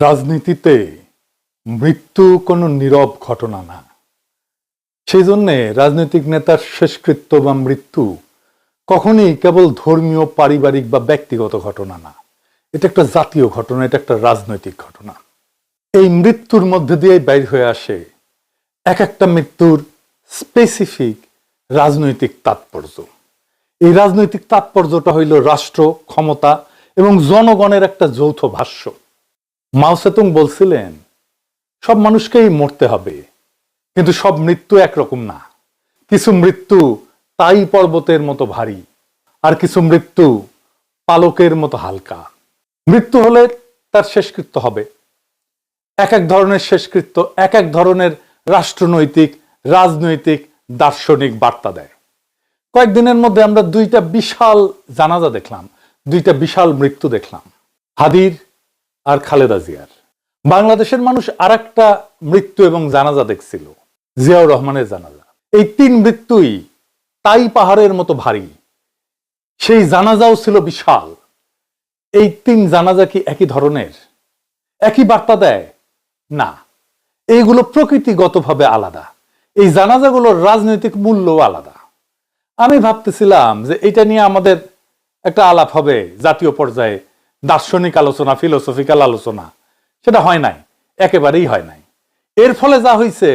রাজনীতিতে মৃত্যু কোনো নীরব ঘটনা না। সেই জন্যে রাজনৈতিক নেতার শেষকৃত্য বা মৃত্যু কখনই কেবল ধর্মীয়, পারিবারিক বা ব্যক্তিগত ঘটনা না। এটা একটা জাতীয় ঘটনা, এটা একটা রাজনৈতিক ঘটনা। এই মৃত্যুর মধ্যে দিয়ে বাইর হয়ে আসে এক একটা মৃত্যুর স্পেসিফিক রাজনৈতিক তাৎপর্য। এই রাজনৈতিক তাৎপর্যটা হইল রাষ্ট্র, ক্ষমতা এবং জনগণের একটা যৌথ ভাষ্য। মাও সেতুং বলছিলেন, সব মানুষকেই মরতে হবে, কিন্তু সব মৃত্যু একরকম না। কিছু মৃত্যু তাই পর্বতের মতো ভারী, আর কিছু মৃত্যু পালকের মতো হালকা। মৃত্যু হলে তার শেষকৃত্য হবে। এক এক ধরনের শেষকৃত্য, এক এক ধরনের রাষ্ট্রনৈতিক, রাজনৈতিক, দার্শনিক বার্তা দেয়। কয়েকদিনের মধ্যে আমরা দুইটা বিশাল জানাজা দেখলাম, দুইটা বিশাল মৃত্যু দেখলাম। হাদির আর খালেদা জিয়ার। বাংলাদেশের মানুষ আর একটা মৃত্যু এবং জানাজা দেখছিল, জিয়াউর রহমানের জানাজা। এই তিন মৃত্যুই তাই পাহাড়ের মতো ভারী। সেই জানাজাও ছিল বিশাল। এই তিন জানাজা কি একই ধরনের? একই বার্তা দেয়? না। এইগুলো প্রকৃতিগতভাবে আলাদা। এই জানাজাগুলোর রাজনৈতিক মূল্যও আলাদা। আমি ভাবতেছিলাম যে এটা নিয়ে আমাদের একটা আলাপ হবে জাতীয় পর্যায়ে দার্শনিক আলোচনা ফিলোসফিক্যাল আলোচনা, সেটা হয় নাই, একেবারেই হয় নাই। এর ফলে যা হয়েছে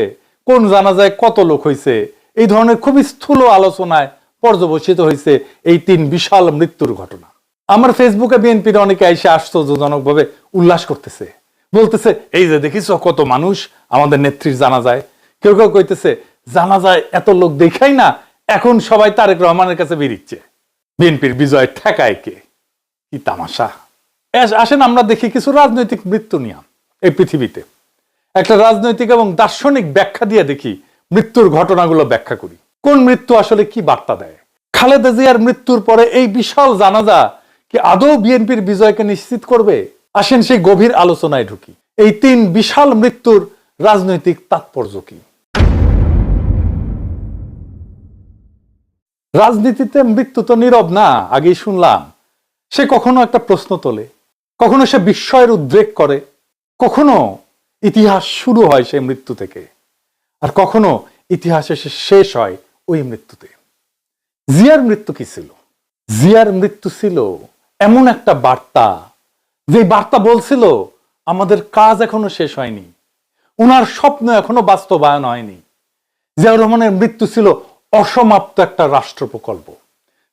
কোন জানাজায় কত লোক হয়েছে এই ধরনের খুবই স্থূল আলোচনায় পর্যবসিত হয়েছে এই তিন বিশাল মৃত্যুর ঘটনা। আমার ফেসবুকে বিএনপির অনেকে এসে আশ্চর্যজনক ভাবে উল্লাস করতেছে। বলতেছে, এই যে দেখিস কত মানুষ আমাদের নেত্রীর জানা যায় কেউ কেউ কইতেছে জানা যায় এত লোক দেখাই না, এখন সবাই তারেক রহমানের কাছে বেরিচ্ছে। বিএনপির বিজয় ঠেকায় কে? কি তামাশা? আসেন, আমরা দেখি কিছু রাজনৈতিক মৃত্যু নিয়ম এই পৃথিবীতে। একটা রাজনৈতিক এবং দার্শনিক ব্যাখ্যা দিয়ে দেখি মৃত্যুর ঘটনাগুলো ব্যাখ্যা করি। কোন মৃত্যু আসলে কি বার্তা দেয়? খালেদা জিয়ার মৃত্যুর পরে এই বিশাল জানাজা কি আদৌ বিএনপির বিজয়কে নিশ্চিত করবে? আসেন, সেই গভীর আলোচনায় ঢুকি। এই তিন বিশাল মৃত্যুর রাজনৈতিক তাৎপর্য কি? রাজনীতিতে মৃত্যু তো নীরব না, আগেই শুনলাম। সে কখনো একটা প্রশ্ন তোলে কখনো সে বিস্ময়ের উদ্রেক করে, কখনো ইতিহাস শুরু হয় সেই মৃত্যু থেকে, আর কখনো ইতিহাস এসে শেষ হয় ওই মৃত্যুতে। জিয়ার মৃত্যু কি ছিল? জিয়ার মৃত্যু ছিল এমন একটা বার্তা যে বার্তা বলছিল, আমাদের কাজ এখনও শেষ হয়নি। উনার স্বপ্ন এখনও বাস্তবায়ন হয়নি। জিয়াউর রহমানের মৃত্যু ছিল অসমাপ্ত একটা রাষ্ট্র প্রকল্প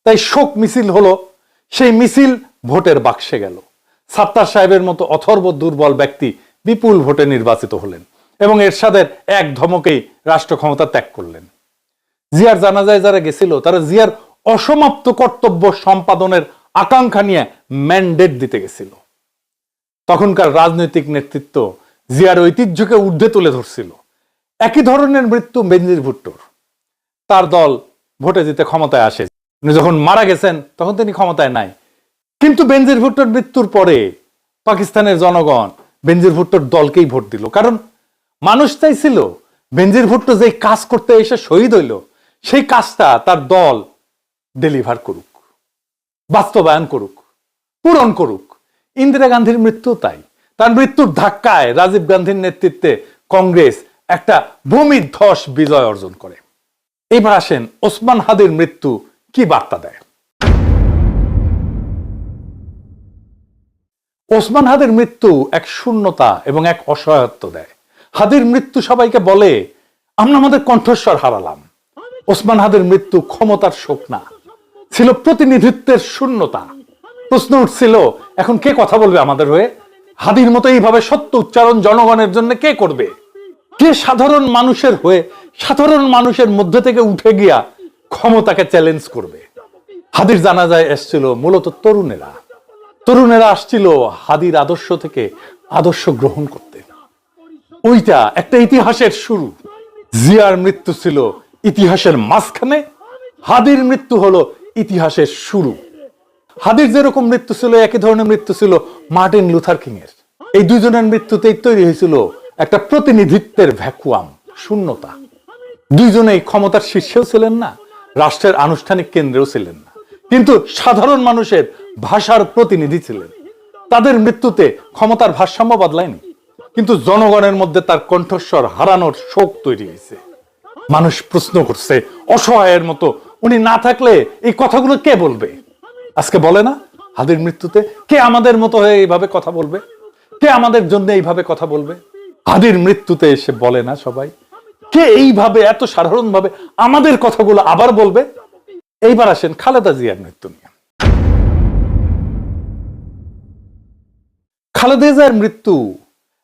তাই শোক মিছিল হলো, সেই মিছিল ভোটের বাক্সে গেল। সাত্তার সাহেবের মতো অথর্ব দুর্বল ব্যক্তি বিপুল ভোটে নির্বাচিত হলেন এবং এরশাদের এক ধমকেই রাষ্ট্র ক্ষমতা ত্যাগ করলেন। জিয়ার জানাজায় যারা গেছিল, তারা জিয়ার অসমাপ্ত কর্তব্য সম্পাদনের আকাঙ্ক্ষা নিয়ে ম্যান্ডেট দিতে গেছিল। তখনকার রাজনৈতিক নেতৃত্ব জিয়ার ঐতিহ্যকে ঊর্ধ্বে তুলে ধরছিল। একই ধরনের মৃত্যু বেনজির ভুট্টোর তার দল ভোটে জিতে ক্ষমতায় আসে। যখন মারা গেছেন, তখন তিনি ক্ষমতায় নাই। কিন্তু বেনজির ভুট্টোর মৃত্যুর পরে পাকিস্তানের জনগণ বেনজির ভুট্টোর দলকেই ভোট দিল। কারণ মানুষ চাইছিল বেনজির ভুট্টো যে কাজ করতে এসে শহীদ হইল, সেই কাজটা তার দল ডেলিভার করুক, বাস্তবায়ন করুক, পূরণ করুক। ইন্দিরা গান্ধীর মৃত্যু তাই। তার মৃত্যুর ধাক্কায় রাজীব গান্ধীর নেতৃত্বে কংগ্রেস একটা ভূমিধ্বস বিজয় অর্জন করে। এবার আসেন ওসমান হাদির মৃত্যু কি বার্তা দেয়? ওসমান হাদির মৃত্যু এক শূন্যতা এবং এক অসহায়ত্ব দেয়। হাদির মৃত্যু সবাইকে বলে, আমরা আমাদের কণ্ঠস্বর হারালাম। ওসমান হাদির মৃত্যু ক্ষমতার শোক না। ছিল প্রতিনিধিত্বের শূন্যতা। প্রশ্ন উঠছিল, এখন কে কথা বলবে আমাদের হয়ে? হাদির মতো এইভাবে সত্য উচ্চারণ জনগণের জন্য কে করবে? কে সাধারণ মানুষের হয়ে, সাধারণ মানুষের মধ্যে থেকে উঠে গিয়া ক্ষমতাকে চ্যালেঞ্জ করবে? হাদির জানাজায় এসছিল মূলত তরুণেরা। তরুণেরা আসছিল হাদির আদর্শ থেকে আদর্শ গ্রহণ করতে। ওইটা একটা ইতিহাসের শুরু। জিয়ার মৃত্যু ছিল ইতিহাসের মাঝখানে, হাদির মৃত্যু হলো ইতিহাসের শুরু। হাদির যেরকম মৃত্যু ছিল, একই ধরনের মৃত্যু ছিল মার্টিন লুথার কিং এর এই দুজনের মৃত্যুতেই তৈরি হয়েছিল একটা প্রতিনিধিত্বের ভ্যাকুয়াম, শূন্যতা। দুইজনেই ক্ষমতার শীর্ষেও ছিলেন না, রাষ্ট্রের আনুষ্ঠানিক কেন্দ্রেও ছিলেন না। কিন্তু সাধারণ মানুষের ভাষার প্রতিনিধি ছিলেন। তাদের মৃত্যুতে ক্ষমতার ভারসাম্য বদলায়নি, কিন্তু জনগণের মধ্যে তার কণ্ঠস্বর হারানোর শোক তৈরি হয়েছে। মানুষ প্রশ্ন করছে, অসহায়ের মতো, উনি না থাকলে এই কথাগুলো কে বলবে? আজকে বলে না, হাদির মৃত্যুতে কে আমাদের মতো হয়ে এইভাবে কথা বলবে? কে আমাদের জন্য এইভাবে কথা বলবে? হাদির মৃত্যুতে এসে বলে না সবাই। কে এইভাবে, এত সাধারণ ভাবে আমাদের কথাগুলো আবার বলবে? এইবার আসেন খালেদা জিয়ার মৃত্যু নিয়ে। খালেদা জিয়ার মৃত্যু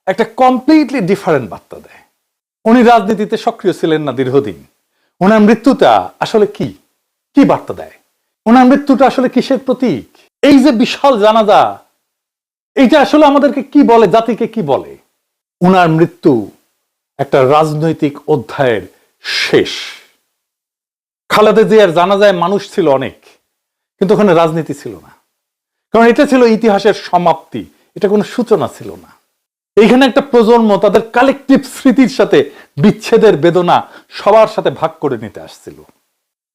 একটা কমপ্লিটলি ডিফারেন্ট বার্তা দেয়। উনি রাজনীতিতে সক্রিয় ছিলেন না দীর্ঘদিন। ওনার মৃত্যুটা আসলে কি? কি বার্তা দেয়? ওনার মৃত্যুটা আসলে কিসের প্রতীক? এই যে বিশাল জানাজা, এইটা আসলে আমাদেরকে কি বলে, জাতিকে কি বলে? ওনার মৃত্যু একটা রাজনৈতিক অধ্যায়ের শেষ খালেদা জিয়ার জানাজায় মানুষ ছিল অনেক, কিন্তু ওখানে রাজনীতি ছিল না। কারণ এটা ছিল ইতিহাসের সমাপ্তি, এটা কোনো সূচনা ছিল না। এইখানে একটা প্রজন্ম তাদের কালেকটিভ স্মৃতির সাথে বিচ্ছেদের বেদনা সবার সাথে ভাগ করে নিতে আসছিল।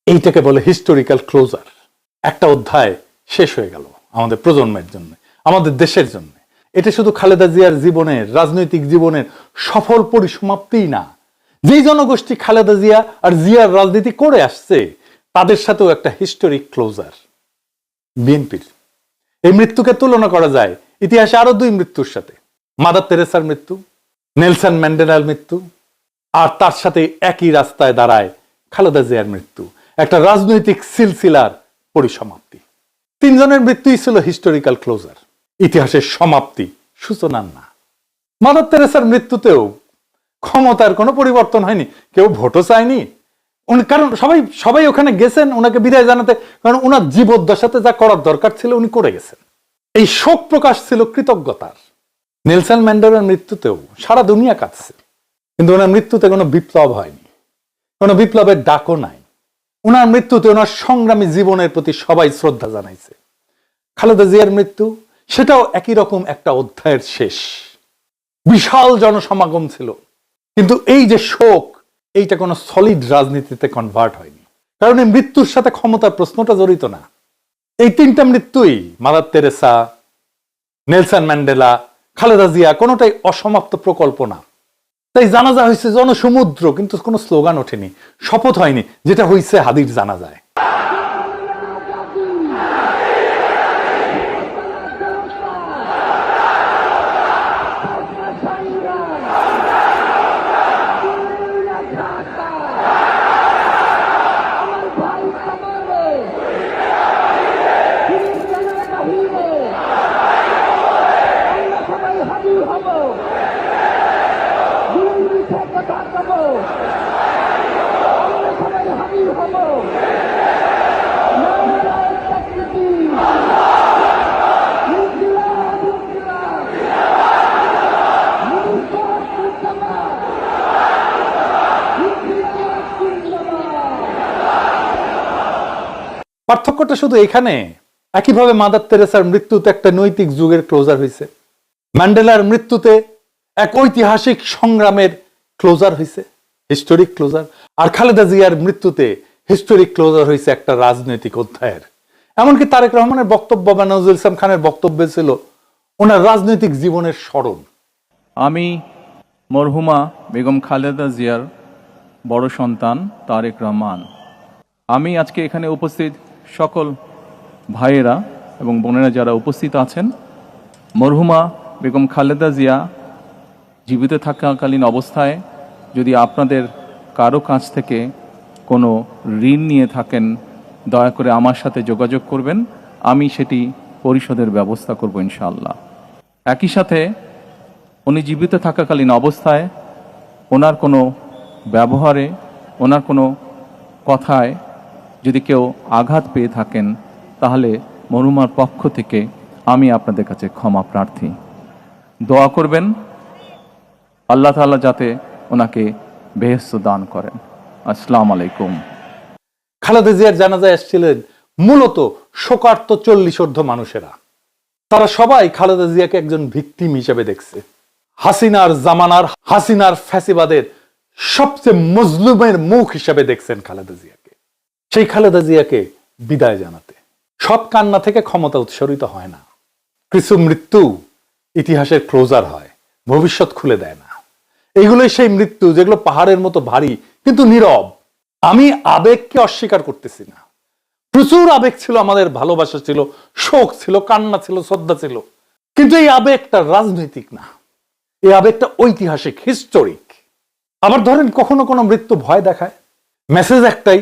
এইটাকে বলে হিস্টোরিক্যাল ক্লোজার একটা অধ্যায় শেষ হয়ে গেল আমাদের প্রজন্মের জন্য, আমাদের দেশের জন্য। এটা শুধু খালেদা জিয়ার জীবনের, রাজনৈতিক জীবনের সফল পরিসমাপ্তিই না যেই জনগোষ্ঠী খালেদা জিয়া আর জিয়ার রাজনীতি করে আসছে, তাদের সাথেও একটা হিস্টোরিক ক্লোজার বিএনপির। এই মৃত্যুকে তুলনা করা যায় ইতিহাসে আরও দুই মৃত্যুর সাথে। মাদার তেরেসার মৃত্যু, নেলসন ম্যান্ডেলার মৃত্যু, আর তার সাথে একই রাস্তায় দাঁড়ায় খালেদা জিয়ার মৃত্যু। একটা রাজনৈতিক সিলসিলার পরিসমাপ্তি। তিনজনের মৃত্যুই ছিল হিস্টোরিক্যাল ক্লোজার ইতিহাসের সমাপ্তি সূচনার না। মাদার তেরেসার মৃত্যুতেও ক্ষমতার কোনো পরিবর্তন হয়নি। কেউ ভোটও চায়নি। উনি কারণ সবাই সবাই ওখানে গেছেন, ওনাকে বিদায় জানাতে। কারণ ওনার জীবদ্দশাতে যা করার দরকার ছিল উনি করে গেছেন। এই শোক প্রকাশ ছিল কৃতজ্ঞতার। নেলসন ম্যান্ডেলার মৃত্যুতেও সারা দুনিয়া কাঁদছে। কিন্তু ওনার মৃত্যুতে কোনো বিপ্লব হয়নি। কোনো বিপ্লবের ডাকও নাই। ওনার মৃত্যুতে ওনার সংগ্রামী জীবনের প্রতি সবাই শ্রদ্ধা জানাইছে। খালেদা জিয়ার মৃত্যু, সেটাও একই রকম একটা অধ্যায়ের শেষ। বিশাল জনসমাগম ছিল। কিন্তু এই যে শোক, এইটা কোনো সলিড রাজনীতিতে কনভার্ট হয়নি। কারণ এই মৃত্যুর সাথে ক্ষমতার প্রশ্নটা জড়িত না। এই তিনটা মৃত্যুই Mother Teresa, Nelson Mandela, Khaleda Zia, কোনোটাই অসমাপ্ত প্রকল্প না। তাই জানাজা হয়েছে জনসমুদ্র, কিন্তু কোনো স্লোগান ওঠেনি। শপথ হয়নি, যেটা হয়েছে হাদির জানাজায় আমার ভাই কামালে ফিলিস্তিনের বাহিরে আমরা সবাই হাজির হব বিরোধীতে কথা কব আমরা সবাই হাজির হব নারায়ণ চাকরিটি ইনকিলাব ইনকিলাব মুস্তাফ মুস্তাফা ইনকিলাব জিন্দাবাদ পার্থক্যটা শুধু এখানে? একইভাবে মাদার তেরেসার মৃত্যুতে একটা নৈতিক যুগের ক্লোজার হয়েছে ম্যান্ডেলার মৃত্যুতে এক ঐতিহাসিক সংগ্রামের ক্লোজার হয়েছে হিস্টোরিক ক্লোজার আর খালেদা জিয়ার মৃত্যুতে হিস্টোরিক ক্লোজার হয়েছে একটা রাজনৈতিক অধ্যায়ের। এমনকি তারেক রহমানের বক্তব্য বা নজরুল ইসলাম খানের বক্তব্য ছিল ওনার রাজনৈতিক জীবনের স্মরণ। আমি মরহুমা বেগম খালেদা জিয়ার বড় সন্তান তারেক রহমান। আমি আজকে এখানে উপস্থিত সকল ভাইয়েরা এবং বোনেরা যারা উপস্থিত আছেন, মরহুমা বেগম খালেদা জিয়া জীবিত থাকাকালীন অবস্থায় যদি আপনাদের কারও কাছ থেকে কোনো ঋণ নিয়ে থাকেন, দয়া করে আমার সাথে যোগাযোগ করবেন, আমি সেটি পরিশোধের ব্যবস্থা করব ইনশাআল্লাহ। একই সাথে উনি জীবিত থাকাকালীন অবস্থায় ওনার কোনো ব্যবহারে, ওনার কোনো কথায় যদি কেউ আঘাত পেয়ে থাকেন, তাহলে মরুমার পক্ষ থেকে আমি আপনাদের কাছে ক্ষমা প্রার্থী। দোয়া করবেন, আল্লাহ তাআলা যাতে ওনাকে বেহেস্ত দান করেন। আসসালামু আলাইকুম। খালেদা জিয়ার জানাজায় এসেছিলেন মূলত শোকার্ত চল্লিশ ঊর্ধ্ব মানুষেরা। তারা সবাই খালেদা জিয়াকে একজন ভিকটিম হিসেবে দেখছে। হাসিনার জামানার, হাসিনার ফ্যাসিবাদের সবচেয়ে মজলুমের মুখ হিসেবে দেখছেন খালেদা জিয়াকে সেই খালেদা জিয়াকে বিদায় জানাতে। সব কান্না থেকে ক্ষমতা উৎসরিত হয় না। কিছু মৃত্যু ইতিহাসের ক্লোজার হয়, ভবিষ্যৎ খুলে দেয় না। এগুলোই সেই মৃত্যু যেগুলো পাহাড়ের মতো ভারী, কিন্তু নীরব। আমি আবেগকে অস্বীকার করতেছি না। প্রচুর আবেগ ছিল, আমাদের ভালোবাসা ছিল, শোক ছিল, কান্না ছিল, শ্রদ্ধা ছিল। কিন্তু এই আবেগটা রাজনৈতিক না। এই আবেগটা ঐতিহাসিক, হিস্টোরিক। আবার ধরেন কখনো কোনো মৃত্যু ভয় দেখায়? মেসেজ একটাই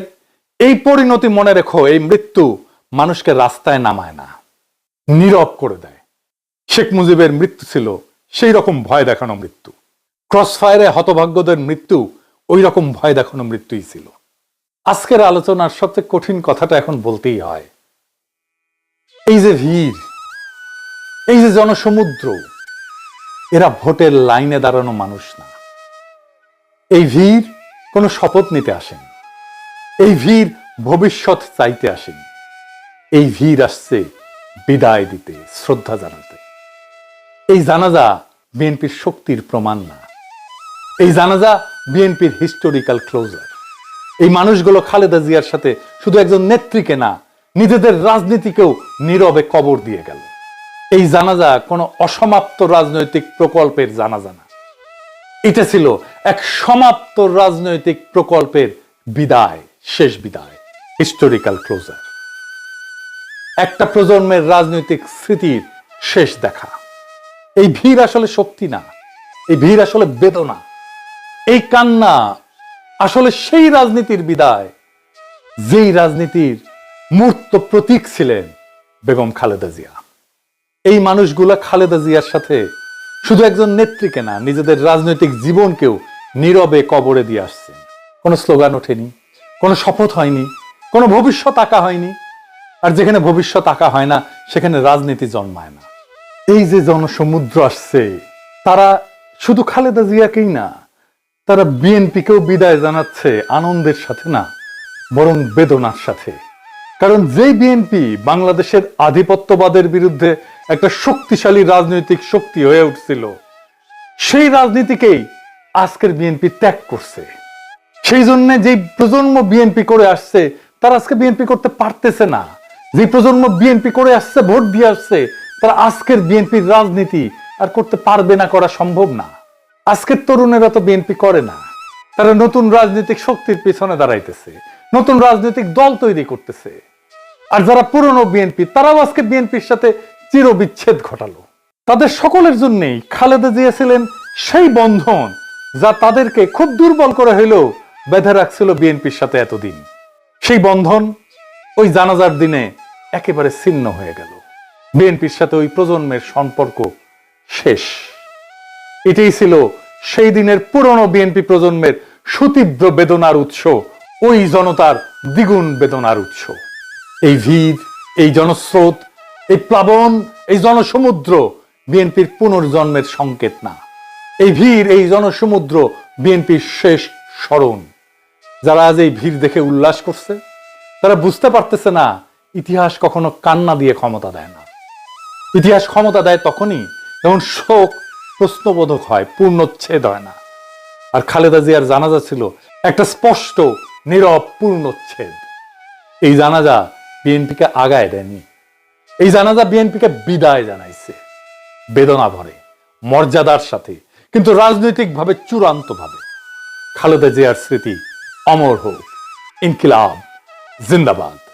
এই পরিণতি মনে রেখো, এই মৃত্যু মানুষকে রাস্তায় নামায় না, নীরব করে দেয়। শেখ মুজিবের মৃত্যু ছিল সেই রকম ভয় দেখানো মৃত্যু। ক্রস ফায়ারে হতভাগ্যদের মৃত্যু ওই রকম ভয় দেখানো মৃত্যুই ছিল। আজকের আলোচনার সবচেয়ে কঠিন কথাটা এখন বলতেই হয়, এই যে ভিড়, এই যে জনসমুদ্র, এরা ভোটের লাইনে দাঁড়ানো মানুষ না। এই ভিড় কোনো শপথ নিতে আসেন। এই ভিড় ভবিষ্যৎ চাইতে আসেনি। এই ভিড় আসছে বিদায় দিতে, শ্রদ্ধা জানাতে। এই জানাজা বিএনপির শক্তির প্রমাণ না। এই জানাজা বিএনপির হিস্টোরিক্যাল ক্লোজার এই মানুষগুলো খালেদা জিয়ার সাথে শুধু একজন নেত্রীকে না, নিজেদের রাজনীতিকেও নীরবে কবর দিয়ে গেল। এই জানাজা কোনো অসমাপ্ত রাজনৈতিক প্রকল্পের জানাজা না। এটা ছিল এক সমাপ্ত রাজনৈতিক প্রকল্পের বিদায়। শেষ বিদায় হিস্টোরিক্যাল ক্লোজার একটা প্রজন্মের রাজনৈতিক স্মৃতির শেষ দেখা। এই ভিড় আসলে শক্তি না, এই ভিড় আসলে বেদনা। এই কান্না আসলে সেই রাজনীতির বিদায়, যেই রাজনীতির মূর্ত প্রতীক ছিলেন বেগম খালেদা জিয়া। এই মানুষগুলা খালেদা জিয়ার সাথে শুধু একজন নেত্রীকে না, নিজেদের রাজনৈতিক জীবনকেও নীরবে কবরে দিয়ে আসছেন। কোনো স্লোগান ওঠেনি? কোনো শপথ হয়নি, কোনো ভবিষ্যৎ আঁকা হয়নি। আর যেখানে ভবিষ্যৎ আঁকা হয় না, সেখানে রাজনীতি জন্মায় না। এই যে জনসমুদ্র আসছে, তারা শুধু খালেদা জিয়াকেই না, তারা বিএনপিকেও বিদায় জানাচ্ছে আনন্দের সাথে না, বরং বেদনার সাথে। কারণ যেই বিএনপি বাংলাদেশের আধিপত্যবাদের বিরুদ্ধে একটা শক্তিশালী রাজনৈতিক শক্তি হয়ে উঠছিল, সেই রাজনীতিকেই আজকের বিএনপি ত্যাগ করছে। সেই জন্য যে প্রজন্ম বিএনপি করে আসছে, তারা আজকে বিএনপি করতে পারতেছে না। যে প্রজন্ম বিএনপি করে আসছে, ভোট দিয়ে আসছে, তারা আজকের বিএনপির রাজনীতি আর করতে পারবে না, করা সম্ভব না। আজকের তরুণেরা তো বিএনপি করে না। তারা নতুন রাজনৈতিক শক্তির পিছনে দাঁড়াইতেছে, নতুন রাজনৈতিক দল তৈরি করতেছে। আর যারা পুরনো বিএনপি তারাও আজকে বিএনপির সাথে চিরবিচ্ছেদ ঘটালো। তাদের সকলের জন্যই খালেদা জিয়া ছিলেন সেই বন্ধন যা তাদেরকে খুব দুর্বল করে হইলেও বেঁধে রাখছিল বিএনপির সাথে এতদিন। সেই বন্ধন ওই জানাজার দিনে একেবারে ছিন্ন হয়ে গেল। বিএনপির সাথে ওই প্রজন্মের সম্পর্ক শেষ। এটাই ছিল সেই দিনের পুরনো বিএনপি প্রজন্মের সুতীব্র বেদনার উৎস, ওই জনতার দ্বিগুণ বেদনার উৎস। এই ভিড়, এই জনস্রোত, এই প্লাবন, এই জনসমুদ্র বিএনপির পুনর্জন্মের সংকেত না। এই ভিড়, এই জনসমুদ্র বিএনপির শেষ স্মরণ। যারা আজ এই ভিড় দেখে উল্লাস করছে, তারা বুঝতে পারতেছে না, ইতিহাস কখনো কান্না দিয়ে ক্ষমতা দেয় না। ইতিহাস ক্ষমতা দেয় তখনই যখন শোক প্রশ্নবোধক হয়, পূর্ণচ্ছেদ হয় না। আর খালেদা জিয়ার জানাজা ছিল একটা স্পষ্ট, নীরব পূর্ণচ্ছেদ। এই জানাজা বিএনপিকে আগায় দেয়নি। এই জানাজা বিএনপিকে বিদায় জানাইছে। বেদনা ভরে, মর্যাদার সাথে, কিন্তু রাজনৈতিকভাবে চূড়ান্তভাবে। খালেদা জিয়ার স্মৃতি অমর হোক। ইনকিলাব জিন্দাবাদ।